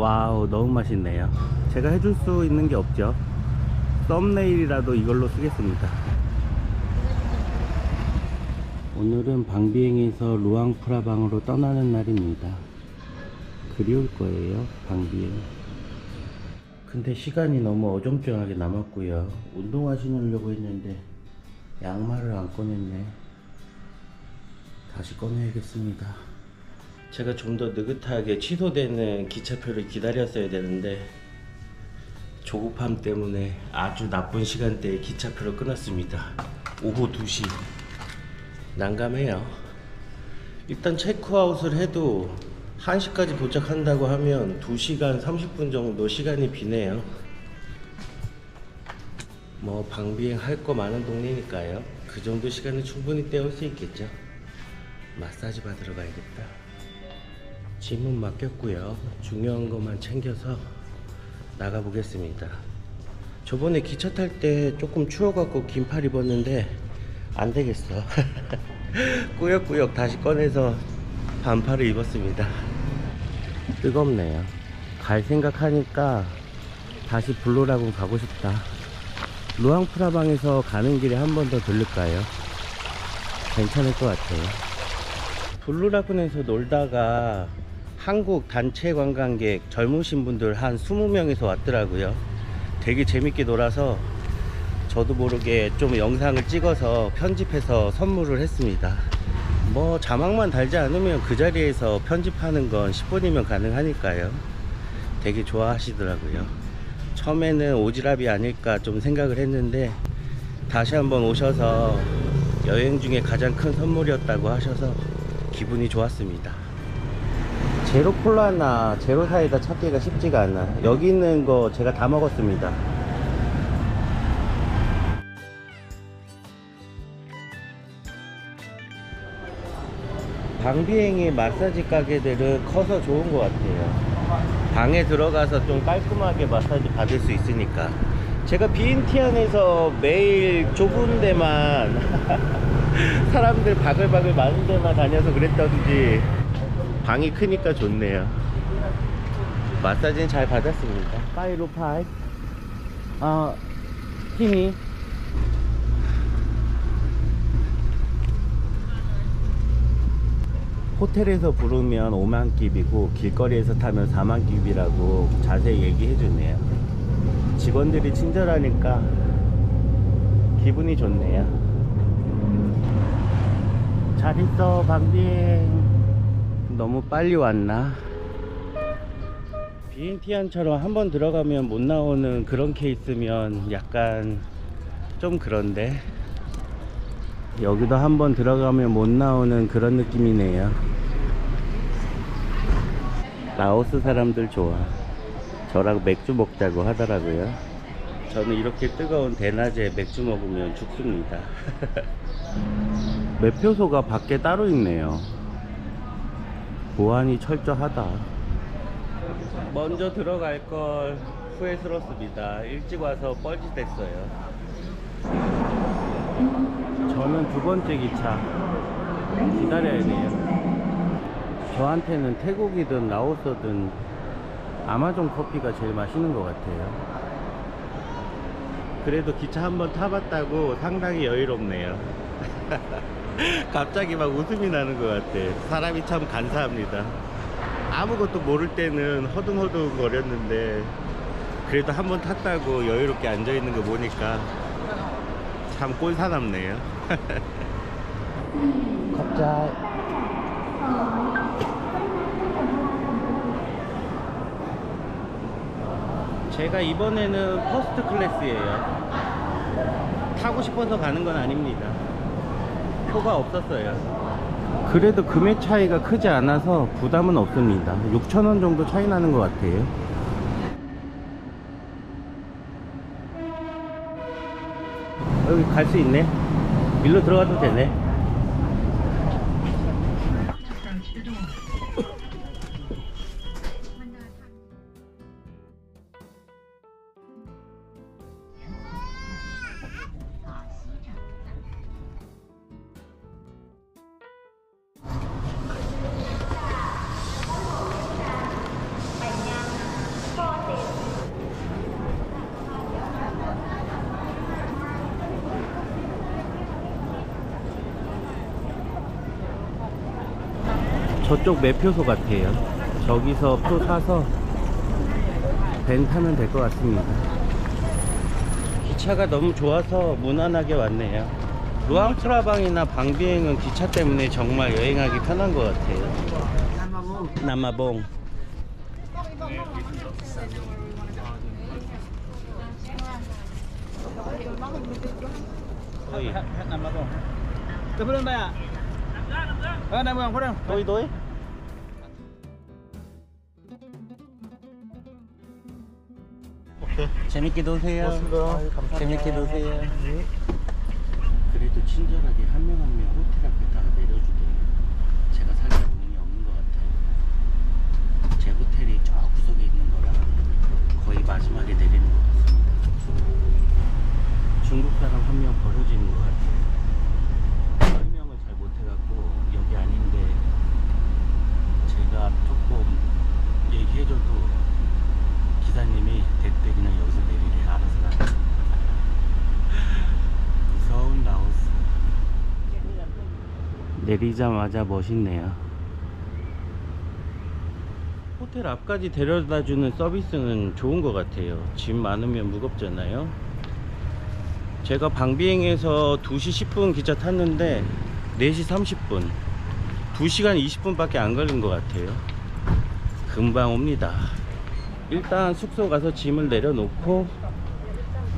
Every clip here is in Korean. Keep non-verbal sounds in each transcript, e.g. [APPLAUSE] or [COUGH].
와우 너무 맛있네요. 제가 해줄 수 있는 게 없죠. 썸네일이라도 이걸로 쓰겠습니다. 오늘은 방비행에서 루앙프라방으로 떠나는 날입니다. 그리울 거예요 방비행. 근데 시간이 너무 어정쩡하게 남았고요. 운동화 신으려고 했는데 양말을 안 꺼냈네. 다시 꺼내야겠습니다 제가 좀 더 느긋하게 취소되는 기차표를 기다렸어야 되는데 조급함 때문에 아주 나쁜 시간대에 기차표를 끊었습니다. 오후 2시. 난감해요. 일단 체크아웃을 해도 1시까지 도착한다고 하면 2시간 30분 정도 시간이 비네요. 뭐 방비행 할 거 많은 동네니까요. 그 정도 시간은 충분히 때울 수 있겠죠. 마사지 받으러 가야겠다. 짐은 맡겼고요. 중요한 것만 챙겨서 나가 보겠습니다. 저번에 기차 탈 때 조금 추워갖고 긴팔 입었는데 안 되겠어. [LAUGHS] 꾸역꾸역 다시 꺼내서 반팔을 입었습니다. 뜨겁네요. 갈 생각하니까 다시 블루라군 가고 싶다. 루앙프라방에서 가는 길에 한 번 더 들를까요? 괜찮을 것 같아요. 블루라군에서 놀다가 한국 단체 관광객 젊으신 분들 한 20명에서 왔더라고요. 되게 재밌게 놀아서 저도 모르게 좀 영상을 찍어서 편집해서 선물을 했습니다. 뭐 자막만 달지 않으면 그 자리에서 편집하는 건 10분이면 가능하니까요. 되게 좋아하시더라고요. 처음에는 오지랖이 아닐까 좀 생각을 했는데 다시 한번 오셔서 여행 중에 가장 큰 선물이었다고 하셔서 기분이 좋았습니다. 제로 콜라나 제로 사이다 찾기가 쉽지가 않아. 여기 있는 거 제가 다 먹었습니다. 방비행의 마사지 가게들은 커서 좋은 것 같아요. 방에 들어가서 좀 깔끔하게 마사지 받을 수 있으니까. 제가 비인티안에서 매일 좁은 데만 [LAUGHS] 사람들 바글바글 많은 데만 다녀서 그랬던지 방이 크니까 좋네요. 마사지는 잘 받았습니다. 파이로 파이. 아, 힘이. 호텔에서 부르면 5만 깁이고 길거리에서 타면 4만 깁이라고 자세히 얘기해 주네요. 직원들이 친절하니까 기분이 좋네요. 잘 있어, 방비행. 너무 빨리 왔나? 비행티안처럼 한 번 들어가면 못 나오는 그런 케이스면 약간 좀 그런데 여기도 한 번 들어가면 못 나오는 그런 느낌이네요. 라오스 사람들 좋아. 저랑 맥주 먹자고 하더라고요. 저는 이렇게 뜨거운 대낮에 맥주 먹으면 죽습니다. [LAUGHS] 매표소가 밖에 따로 있네요. 보안이 철저하다. 먼저 들어갈 걸 후회스럽습니다. 일찍 와서 뻘짓했어요. 저는 두 번째 기차 기다려야 돼요. 저한테는 태국이든 라오스든 아마존 커피가 제일 맛있는 것 같아요. 그래도 기차 한번 타봤다고 상당히 여유롭네요. [LAUGHS] [LAUGHS] 갑자기 막 웃음이 나는 것 같아. 사람이 참 간사합니다. 아무것도 모를 때는 허둥허둥 거렸는데 그래도 한 번 탔다고 여유롭게 앉아 있는 거 보니까 참 꼴사납네요. [LAUGHS] 갑자기 제가 이번에는 퍼스트 클래스예요. 타고 싶어서 가는 건 아닙니다. 표가 없었어요. 그래도 금액 차이가 크지 않아서 부담은 없습니다. 6,000원 정도 차이 나는 것 같아요. 여기 갈 수 있네. 일로 들어가도 되네. 저쪽 매표소 같아요. 저기서 표 사서 벤 타면 될 것 같습니다. 기차가 너무 좋아서 무난하게 왔네요. 루앙프라방이나 방비행은 기차 때문에 정말 여행하기 편한 것 같아요. 남아봉. có đâu? 도이 도 재밌게 노세요. 고맙습니다. 재밌게 노세요. 그래도 친절하게 한 명 한 명 호텔 앞에 다 내려주고 제가 살다 운이 없는 것 같아요. 제 호텔이 저 구석에 있는 거라 거의 마지막에 내리는 것 같습니다. 중국 사람 한 명 버려지는 것 같아요. 설명을 잘 못해갖고 여기 아닌데 제가 조금 얘기해줘도 기사님이 대때 그냥 여기서 내리래 알아서 가. 무서운 라오스. 내리자마자 멋있네요. 호텔 앞까지 데려다 주는 서비스는 좋은 것 같아요. 짐 많으면 무겁잖아요. 제가 방비행에서 2시 10분 기차 탔는데 4시 30분 2시간 20분 밖에 안 걸린 것 같아요. 금방 옵니다. 일단 숙소 가서 짐을 내려놓고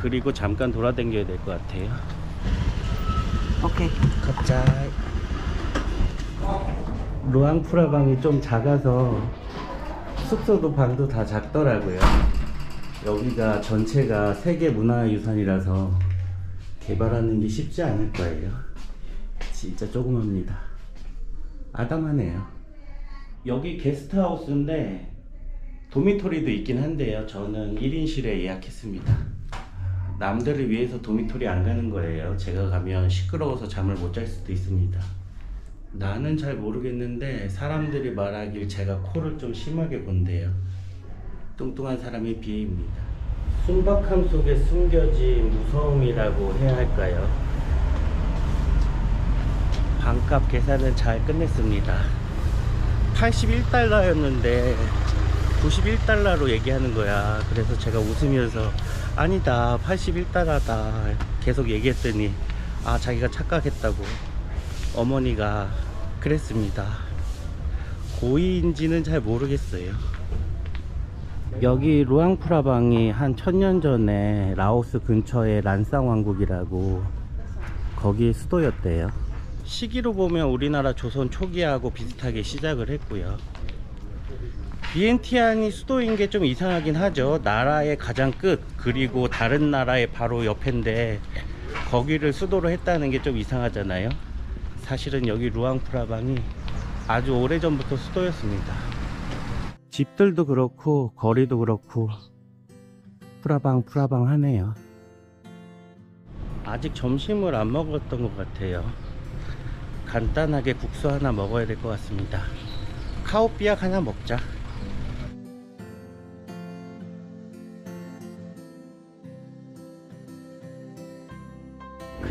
그리고 잠깐 돌아다녀야 될 것 같아요. 오케이. 갑자 기 루앙프라 방이 좀 작아서 숙소도 방도 다 작더라고요. 여기가 전체가 세계 문화유산이라서 개발하는 게 쉽지 않을 거예요. 진짜 조그맣니다. 아담하네요. 여기 게스트하우스인데 도미토리도 있긴 한데요. 저는 1인실에 예약했습니다. 남들을 위해서 도미토리 안 가는 거예요. 제가 가면 시끄러워서 잠을 못 잘 수도 있습니다. 나는 잘 모르겠는데 사람들이 말하길 제가 코를 좀 심하게 본대요. 뚱뚱한 사람의 비애입니다. 순박함 속에 숨겨진 무서움이라고 해야 할까요? 반값 계산은 잘 끝냈습니다. 81달러였는데 91달러로 얘기하는 거야. 그래서 제가 웃으면서 아니다 81달러다 계속 얘기했더니 아 자기가 착각했다고 어머니가 그랬습니다. 고의인지는 잘 모르겠어요. 여기 루앙프라방이 한 천년 전에 라오스 근처에 란쌍 왕국이라고 거기 수도였대요. 시기로 보면 우리나라 조선 초기하고 비슷하게 시작을 했고요. 비엔티안이 수도인 게 좀 이상하긴 하죠. 나라의 가장 끝 그리고 다른 나라의 바로 옆인데 거기를 수도로 했다는 게 좀 이상하잖아요. 사실은 여기 루앙프라방이 아주 오래전부터 수도였습니다. 집들도 그렇고 거리도 그렇고 프라방 프라방 하네요. 아직 점심을 안 먹었던 것 같아요. 간단하게 국수 하나 먹어야 될 것 같습니다. 카오삐약 하나 먹자.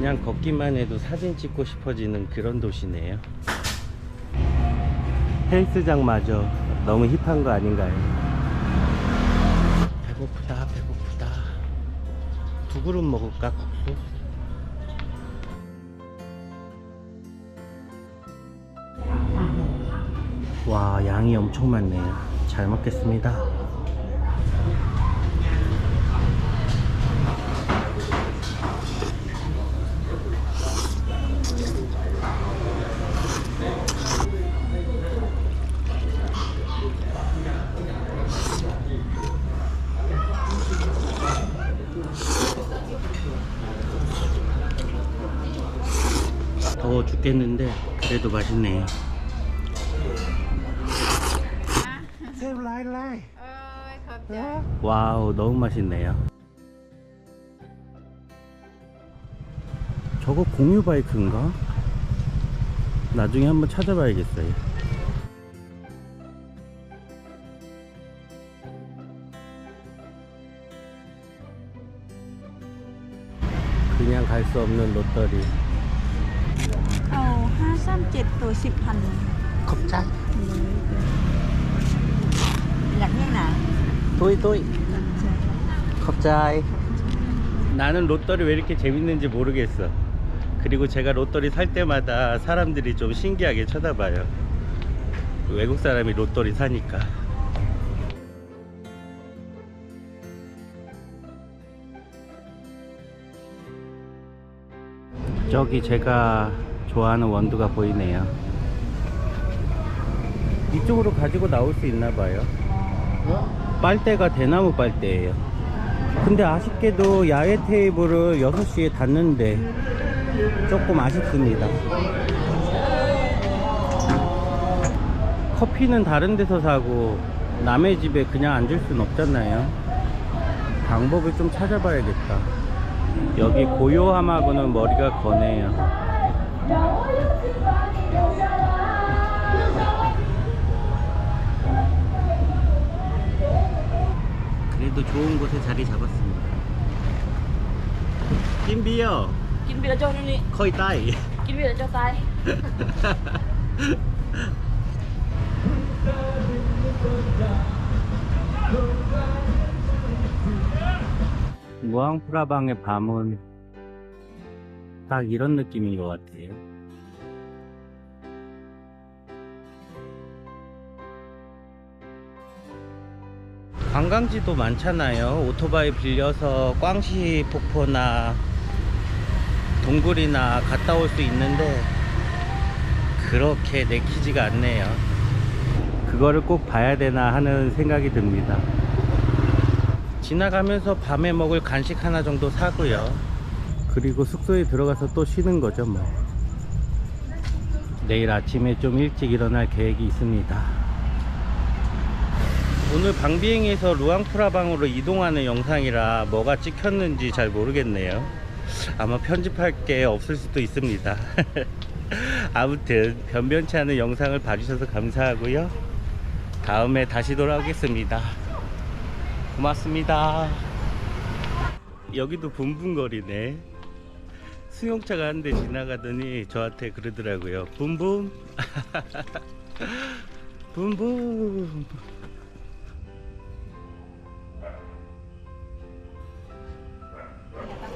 그냥 걷기만 해도 사진 찍고 싶어지는 그런 도시네요. 헬스장마저 너무 힙한 거 아닌가요? 배고프다, 배고프다. 두 그릇 먹을까, 국수? 와, 양이 엄청 많네요. 잘 먹겠습니다. 더워 죽겠는데 그래도 맛있네요. 와우 너무 맛있네요. 저거 공유 바이크인가? 나중에 한번 찾아봐야겠어요. 그냥 갈 수 없는 로터리. 한짓또 십한 겁장 양이나 도이 도이 겁자이 나는 롯더리 왜 이렇게 재밌는지 모르겠어. 그리고 제가 롯더리 살 때마다 사람들이 좀 신기하게 쳐다봐요. 외국 사람이 롯더리 사니까. 저기 제가 좋아하는 원두가 보이네요. 이쪽으로 가지고 나올 수 있나 봐요. 빨대가 대나무 빨대예요. 근데 아쉽게도 야외 테이블을 6시에 닫는데 조금 아쉽습니다. 커피는 다른 데서 사고 남의 집에 그냥 앉을 순 없잖아요. 방법을 좀 찾아봐야겠다. 여기 고요함하고는 머리가 거네요 그래도 좋은 곳에 자리 잡았습니다. 김비요. cho đi 거의 따이. bia cho tay 무앙프라방의 밤은 딱 이런 느낌인 것 같아요. 관광지도 많잖아요. 오토바이 빌려서 꽝시 폭포나 동굴이나 갔다 올 수 있는데 그렇게 내키지가 않네요. 그거를 꼭 봐야 되나 하는 생각이 듭니다. 지나가면서 밤에 먹을 간식 하나 정도 사고요. 그리고 숙소에 들어가서 또 쉬는 거죠, 뭐. 내일 아침에 좀 일찍 일어날 계획이 있습니다. 오늘 방비행에서 루앙프라방으로 이동하는 영상이라 뭐가 찍혔는지 잘 모르겠네요. 아마 편집할 게 없을 수도 있습니다. [LAUGHS] 아무튼 변변치 않은 영상을 봐주셔서 감사하고요. 다음에 다시 돌아오겠습니다. 고맙습니다. 여기도 붐붐거리네. 승용차가 한 대 지나가더니 저한테 그러더라고요. 붐붐. [LAUGHS] 붐붐.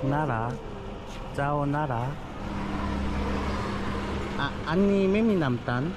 나라. 짜오 나라. 아, 아니, 매미 남단.